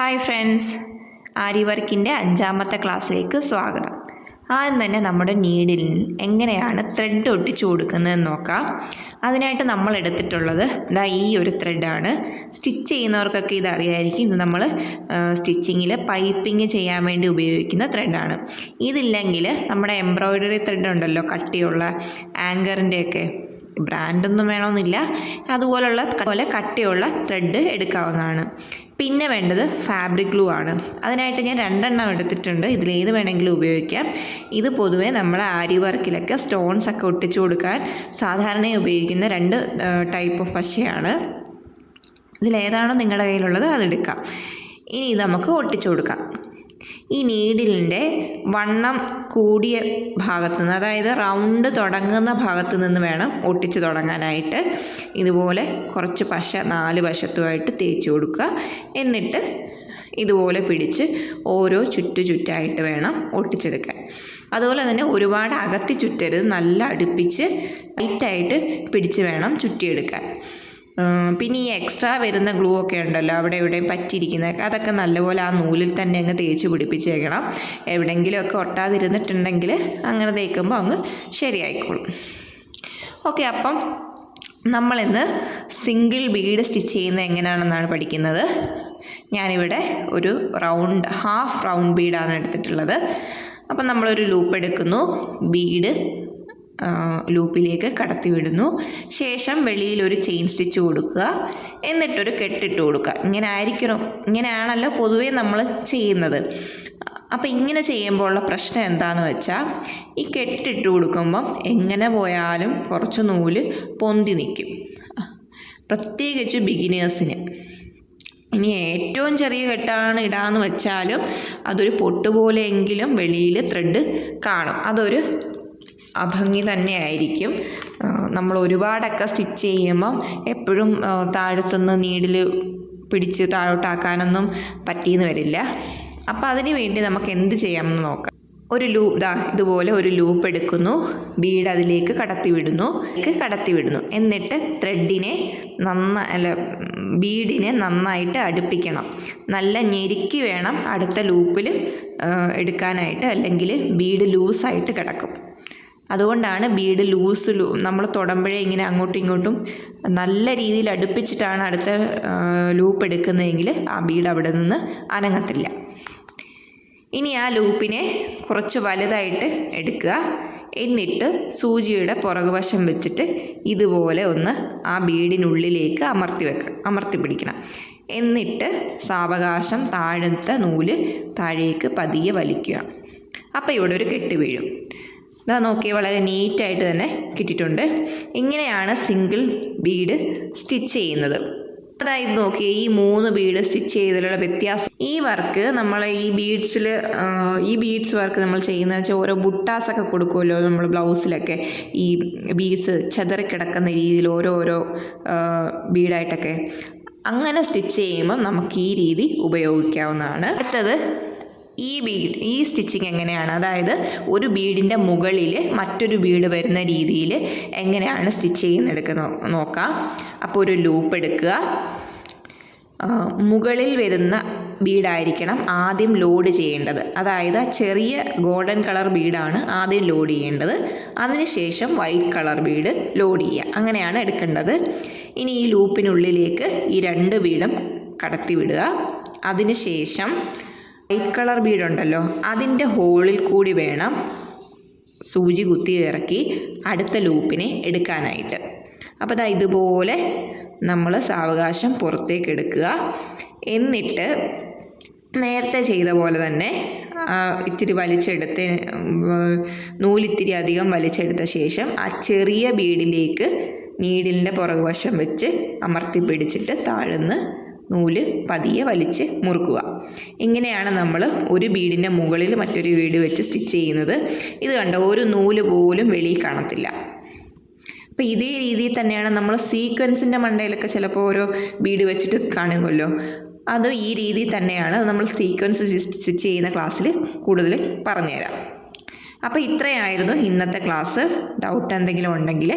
Hi friends ആരി വർക്കിന്റെ അഞ്ചാമത്തെ ക്ലാസ്സിലേക്ക് സ്വാഗതം. ആദ്യം തന്നെ നമ്മുടെ നീഡിൽ എങ്ങനെയാണ് ത്രെഡ് ഒട്ടിച്ചു കൊടുക്കുന്നതെന്ന് നോക്കാം. അതിനായിട്ട് നമ്മൾ എടുത്തിട്ടുള്ളത് ഇതാ ഈ ഒരു ത്രെഡാണ് സ്റ്റിച്ച് ചെയ്യുന്നവർക്കൊക്കെ ഇത് അറിയായിരിക്കും. ഇത് നമ്മൾ സ്റ്റിച്ചിങ്ങിൽ പൈപ്പിംഗ് ചെയ്യാൻ വേണ്ടി ഉപയോഗിക്കുന്ന ത്രെഡാണ് ഇതില്ലെങ്കിൽ നമ്മുടെ എംബ്രോയ്ഡറി ത്രെഡ് ഉണ്ടല്ലോ കട്ടിയുള്ള ആങ്കറിന്റെയൊക്കെ ബ്രാൻഡൊന്നും വേണമെന്നില്ല. അതുപോലുള്ള പോലെ കട്ടിയുള്ള ത്രെഡ് എടുക്കാവുന്നതാണ്. പിന്നെ വേണ്ടത് ഫാബ്രിക് ഗ്ലൂ ആണ്. അതിനായിട്ട് ഞാൻ രണ്ടെണ്ണം എടുത്തിട്ടുണ്ട്. ഇതിലേത് വേണമെങ്കിലും ഉപയോഗിക്കാം. ഇത് പൊതുവേ നമ്മൾ ആരി വർക്കിലൊക്കെ സ്റ്റോൺസ് ഒക്കെ ഒട്ടിച്ചു കൊടുക്കാൻ സാധാരണയായി ഉപയോഗിക്കുന്ന രണ്ട് ടൈപ്പ് ഓഫ് പശയാണ്. ഇതിലേതാണോ നിങ്ങളുടെ കയ്യിലുള്ളത് അതെടുക്കാം ഇനി ഇത് നമുക്ക് ഒട്ടിച്ചു കൊടുക്കാം. ഈ നീഡിലിന്റെ വണ്ണം കൂടിയ ഭാഗത്തു നിന്ന് അതായത് റൗണ്ട് തുടങ്ങുന്ന ഭാഗത്ത് നിന്ന് വേണം ഒട്ടിച്ച് തുടങ്ങാനായിട്ട്. ഇതുപോലെ കുറച്ച് പശ നാല് വശത്തുമായിട്ട് തേച്ച് കൊടുക്കുക. എന്നിട്ട് ഇതുപോലെ പിടിച്ച് ഓരോ ചുറ്റു ചുറ്റായിട്ട് വേണം ഒട്ടിച്ചെടുക്കാൻ. അതുപോലെ തന്നെ ഒരുപാട് അകത്തി ചുറ്റരുത് നല്ല അടുപ്പിച്ച് ടൈറ്റായിട്ട് പിടിച്ച് വേണം ചുറ്റിയെടുക്കാൻ. പിന്നെ ഈ എക്സ്ട്രാ വരുന്ന ഗ്ലൂ ഒക്കെ ഉണ്ടല്ലോ അവിടെ എവിടെയും പറ്റിയിരിക്കുന്നതൊക്കെ അതൊക്കെ നല്ലപോലെ ആ നൂലിൽ തന്നെ അങ്ങ് തേച്ച് പിടിപ്പിച്ചേക്കണം. എവിടെയെങ്കിലുമൊക്കെ ഒട്ടാതിരുന്നിട്ടുണ്ടെങ്കിൽ അങ്ങനെ തേക്കുമ്പോൾ അങ്ങ് ശരിയായിക്കോളും. ഓക്കെ അപ്പം നമ്മളിന്ന് സിംഗിൾ ബീഡ് സ്റ്റിച്ച് ചെയ്യുന്നത് എങ്ങനെയാണെന്നാണ് പഠിക്കുന്നത്. ഞാനിവിടെ ഒരു റൗണ്ട് ഹാഫ് റൗണ്ട് ബീഡാണ് എടുത്തിട്ടുള്ളത്. അപ്പം നമ്മളൊരു ലൂപ്പ് എടുക്കുന്നു. ബീഡ് ലൂപ്പിലേക്ക് കടത്തിവിടുന്നു. ശേഷം വെളിയിൽ ഒരു ചെയിൻ സ്റ്റിച്ച് കൊടുക്കുക. എന്നിട്ടൊരു കെട്ടിട്ട് കൊടുക്കുക. ഇങ്ങനെ ആയിരിക്കണം ഇങ്ങനെയാണല്ലോ പൊതുവേ നമ്മൾ ചെയ്യുന്നത്. അപ്പോൾ ഇങ്ങനെ ചെയ്യുമ്പോൾ ഉള്ള പ്രശ്നം എന്താണെന്ന് വെച്ചാൽ ഈ കെട്ടിട്ട് കൊടുക്കുമ്പം എങ്ങനെ പോയാലും കുറച്ച് നൂൽ പൊന്തി നിൽക്കും പ്രത്യേകിച്ച് ബിഗിനേഴ്സിന്. ഇനി ഏറ്റവും ചെറിയ കെട്ടാണ് ഇടാന്ന് വെച്ചാലും അതൊരു പൊട്ടുപോലെയെങ്കിലും വെളിയിൽ ത്രെഡ് കാണും. അതൊരു അഭംഗി തന്നെയായിരിക്കും. നമ്മൾ ഒരുപാടൊക്കെ സ്റ്റിച്ച് ചെയ്യുമ്പം എപ്പോഴും താഴത്തുനിന്ന് നീഡിൽ പിടിച്ച് താഴോട്ടാക്കാനൊന്നും പറ്റിയെന്ന് വരില്ല. അപ്പോൾ അതിന് വേണ്ടി നമുക്ക് എന്ത് ചെയ്യാമെന്ന് നോക്കാം. ഒരു ലൂപ്പ് ദാ ഇതുപോലെ ഒരു ലൂപ്പ് എടുക്കുന്നു. ബീഡ് അതിലേക്ക് കടത്തി വിടുന്നു കടത്തി വിടുന്നു എന്നിട്ട് ത്രെഡിനെ നന്ന അല്ല ബീഡിനെ നന്നായിട്ട് അടുപ്പിക്കണം. നല്ല ഞെരുക്കി വേണം അടുത്ത ലൂപ്പിൽ എടുക്കാനായിട്ട്. അല്ലെങ്കിൽ ബീഡ് ലൂസായിട്ട് കിടക്കും. അതുകൊണ്ടാണ് ബീഡ് ലൂസ് നമ്മൾ തൊടുമ്പോഴേ ഇങ്ങനെ അങ്ങോട്ടും ഇങ്ങോട്ടും നല്ല രീതിയിൽ അടുപ്പിച്ചിട്ടാണ് അടുത്ത ലൂപ്പ് എടുക്കുന്നതെങ്കിൽ ആ ബീഡ് അവിടെ നിന്ന് അനങ്ങത്തില്ല. ഇനി ആ ലൂപ്പിനെ കുറച്ച് വലുതായിട്ട് എടുക്കുക. എന്നിട്ട് സൂചിയുടെ പുറകുവശം വെച്ചിട്ട് ഇതുപോലെ ഒന്ന് ആ ബീഡിനുള്ളിലേക്ക് അമർത്തി വെക്കണം അമർത്തി പിടിക്കണം. എന്നിട്ട് സാവകാശം താഴത്തെ നൂൽ താഴേക്ക് പതിയെ വലിക്കുക. അപ്പോൾ ഇവിടെ ഒരു കെട്ട് വീഴും. ഇതാ നോക്കിയാൽ വളരെ നീറ്റായിട്ട് തന്നെ കിട്ടിയിട്ടുണ്ട്. ഇങ്ങനെയാണ് സിംഗിൾ ബീഡ് സ്റ്റിച്ച് ചെയ്യുന്നത്. അതായത് നോക്കി ഈ മൂന്ന് ബീഡ് സ്റ്റിച്ച് ചെയ്തതിലുള്ള വ്യത്യാസം. ഈ വർക്ക് നമ്മൾ ഈ ബീഡ്സിൽ ഈ ബീഡ്സ് വർക്ക് നമ്മൾ ചെയ്യുന്നത് വെച്ചാൽ ഓരോ ബുട്ടാസൊക്കെ കൊടുക്കുമല്ലോ നമ്മൾ ബ്ലൗസിലൊക്കെ. ഈ ബീഡ്സ് ചെതറിക്കിടക്കുന്ന രീതിയിൽ ഓരോ ഓരോ ബീഡായിട്ടൊക്കെ അങ്ങനെ സ്റ്റിച്ച് ചെയ്യുമ്പം നമുക്ക് ഈ രീതി ഉപയോഗിക്കാവുന്നതാണ്. അടുത്തത് ഈ ബീഡ് ഈ സ്റ്റിച്ചിങ് എങ്ങനെയാണ്? അതായത് ഒരു ബീഡിന്റെ മുകളിൽ മറ്റൊരു ബീഡ് വരുന്ന രീതിയിൽ എങ്ങനെയാണ് സ്റ്റിച്ച് ചെയ്യുന്നെടുക്കുക നോക്കാം. അപ്പോൾ ഒരു ലൂപ്പ് എടുക്കുക. മുകളിൽ വരുന്ന ബീഡായിരിക്കണം ആദ്യം ലോഡ് ചെയ്യേണ്ടത്. അതായത് ചെറിയ ഗോൾഡൻ കളർ ബീഡാണ് ആദ്യം ലോഡ് ചെയ്യേണ്ടത്. അതിനുശേഷം വൈറ്റ് കളർ ബീഡ് ലോഡ് ചെയ്യുക. അങ്ങനെയാണ് എടുക്കേണ്ടത്. ഇനി ഈ ലൂപ്പിനുള്ളിലേക്ക് ഈ രണ്ട് ബീഡും കടത്തി വിടുക അതിനുശേഷം വൈറ്റ് കളർ ബീഡുണ്ടല്ലോ അതിന്റെ ഹോളിൽ കൂടി വേണം സൂചി കുത്തി ഇറക്കി അടുത്ത ലൂപ്പിനെ എടുക്കാനായിട്ട്. അപ്പോൾ അതാ ഇതുപോലെ നമ്മൾ സാവകാശം പുറത്തേക്ക് എടുക്കുക. എന്നിട്ട് നേരത്തെ ചെയ്ത പോലെ തന്നെ ഇത്തിരി വലിച്ചെടുത്ത് നൂലിത്തിരി അധികം വലിച്ചെടുത്ത ശേഷം ആ ചെറിയ ബീഡിലേക്ക് നീഡിലിന്റെ പുറകുവശം വെച്ച് അമർത്തി പിടിച്ചിട്ട് താഴ്ന്ന് നൂൽ പതിയെ വലിച്ച് മുറുക്കുക. ഇങ്ങനെയാണ് നമ്മൾ ഒരു ബീഡിന്റെ മുകളിൽ മറ്റൊരു വീട് വെച്ച് സ്റ്റിച്ച് ചെയ്യുന്നത്. ഇത് കണ്ട ഒരു നൂൽ പോലും വെളിയിൽ കാണത്തില്ല. അപ്പോൾ ഇതേ രീതിയിൽ തന്നെയാണ് നമ്മൾ സീക്വൻസിന്റെ മണ്ടയിലൊക്കെ ചിലപ്പോൾ ഓരോ ബീഡ് വെച്ചിട്ട് കാണുമല്ലോ അത് ഈ രീതിയിൽ തന്നെയാണ് നമ്മൾ സീക്വൻസ് സ്റ്റിച്ച് ചെയ്യുന്ന ക്ലാസ്സിൽ കൂടുതൽ പറഞ്ഞുതരാം. അപ്പോൾ ഇത്രയായിരുന്നു ഇന്നത്തെ ക്ലാസ്. ഡൗട്ട് എന്തെങ്കിലും ഉണ്ടെങ്കിൽ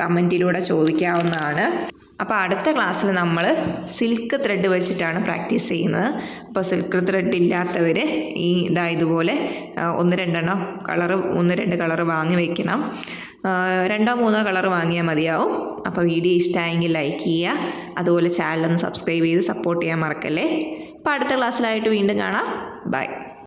കമന്റിലൂടെ ചോദിക്കാവുന്നതാണ്. അപ്പോൾ അടുത്ത ക്ലാസ്സിൽ നമ്മൾ സിൽക്ക് ത്രെഡ് വെച്ചിട്ടാണ് പ്രാക്ടീസ് ചെയ്യുന്നത്. അപ്പോൾ സിൽക്ക് ത്രെഡ് ഇല്ലാത്തവർ ഈ ഇതാ ഇതുപോലെ ഒന്ന് രണ്ടെണ്ണം കളറ് ഒന്ന് രണ്ട് കളറ് വാങ്ങി വെക്കണം. രണ്ടോ മൂന്നോ കളർ വാങ്ങിയാൽ മതിയാവും. അപ്പോൾ വീഡിയോ ഇഷ്ടമായെങ്കിൽ ലൈക്ക് ചെയ്യുക. അതുപോലെ ഒന്ന് സബ്സ്ക്രൈബ് ചെയ്ത് സപ്പോർട്ട് ചെയ്യാൻ മറക്കല്ലേ. അപ്പോൾ അടുത്ത ക്ലാസ്സിലായിട്ട് വീണ്ടും കാണാം. ബൈ